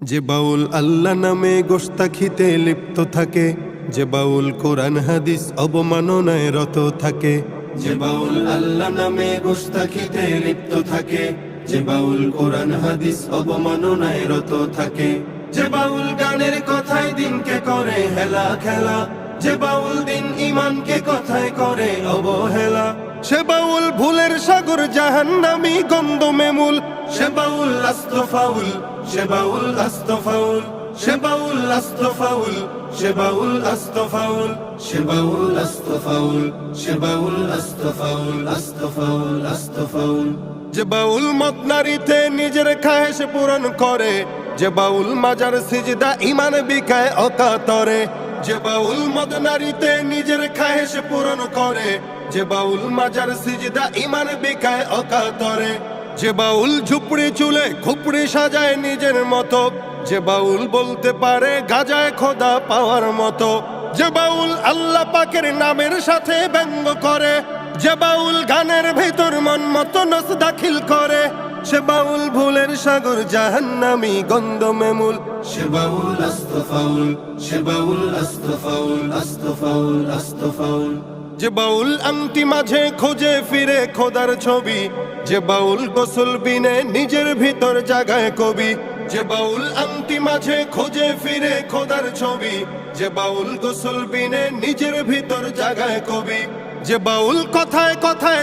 যে বাউল আল্লাহ নামে গোস্তাখিতে লিপ্ত থাকে, যে বাউল কোরআন, হাদিস অবমাননায় রত থাকে, যে বাউল আল্লাহ নামে গোস্তাখিতে লিপ্ত থাকে, যে বাউল কোরআন, হাদিস অবমাননায় রত থাকে, যে বাউল গানের কথায় দিনকে করে হেলা খেলা, যে বাউল দিন ইমানকে কথায় করে অবহেলা, সে বাউল ভুলের সাগর জাহান্নামি গন্ধমে মূল সে বাউল আস্ত ফাউল সে বাউল আস্ত ফাউল সে বাউল আস্ত ফাউল সে বাউল আস্ত ফাউল সে বাউল ফাউল সে বাউল ফাউল আস্ত ফাউল আস্ত ফাউল যে বাউল মদ নারীতে নিজের খায়েশ পূরণ করে, যে বাউল মাজার সিজদা ইমান বিকায় অকাতরে, যে বাউল মদ নারীতে নিজের খায়েশ পূরণ করে, যে বাউল মাজার সিজদা ইমান বিকায় অকাতরে। যে বাউল ঝুপড়ি চুলে খুপড়ি সাজায় নিজের মতো, যে বাউল বলতে পারে গাজায় খোদা পাওয়ার মতো, যে বাউল আল্লাহ পাকের নামের সাথে ব্যঙ্গ করে, যে বাউল গানের ভেতর মন মতো নস দাখিল করে, সে বাউল ভুলের সাগর জাহান্নামি গন্ধ মেমুল, সে বাউল আস্ত ফাউল, সে বাউল আস্ত ফাউল আস্ত ফাউল যে বাউল আংটি মাঝে খোঁজে ফিরে খোদার ছবি। যে বাউল গোসল বিনে নিজের ভিতর জাগায় কবি। যে বাউল আংটি মাঝে খোঁজে ফিরে খোদার ছবি। যে বাউল গোসল বিনে নিজের ভিতর জাগায় কবি। যে বাউল কথায় কথায়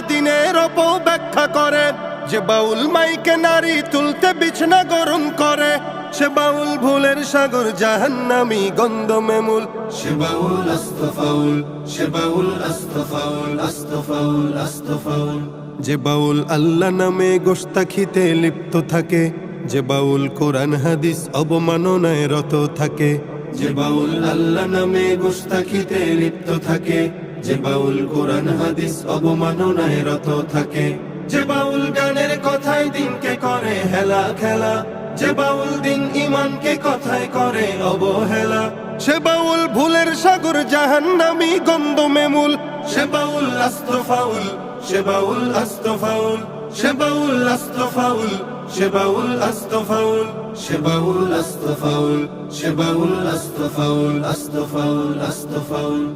যে বাউল মাইকে নারী তুলতে বিছনা গরম করে সে বাউল ভুলের সাগর জাহান্নামি গন্ধমে মূল সে বাউল আস্ত ফাউল সে বাউল আস্ত ফাউল আস্ত ফাউল আস্ত ফাউল। যে বাউল আল্লাহ নামে গোস্তাখিতে লিপ্ত থাকে যে বাউল কোরআন হাদিস অবমাননায় রত থাকে। যে বাউল আল্লাহ নামে গোস্তাখিতে লিপ্ত থাকে যে বাউল কোরআন হাদিস অবমাননায় রত থাকে। যে বাউল গানের কথায় দিনকে করে হেলা খেলা, যে বাউল দিন ইমানকে কথায় করে অবহেলা, সে বাউল ভুলের সাগর জাহান্নামি গন্ধমে মূল সে বাউল আস্ত ফাউল, সে বাউল আস্ত ফাউল, সে বাউল আস্ত ফাউল, সে বাউল আস্ত ফাউল, সে বাউল আস্ত ফাউল, সে বাউল আস্ত ফাউল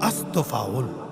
আস্ত ফাউল।